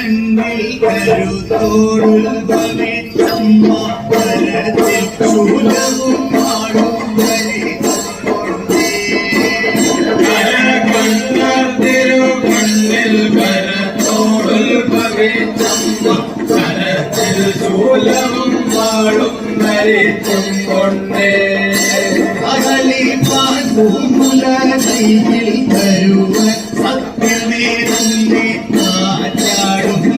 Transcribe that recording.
പാതേ തിരുകണ്ണിൽ കരുത്തോടുൽഭവിച്ചമ്മ കരത്തിൽ ശൂലവും ആടും വരെ തിരുകണ്ണിൽ കരത്തോടുൽ ഭവിച്ചമ്മ കരത്തിൽ ശൂലവും വാളും മരിച്ചും കൊണ്ടേ അകലി പാമ്പുമുല കയ്യിൽ കരുവ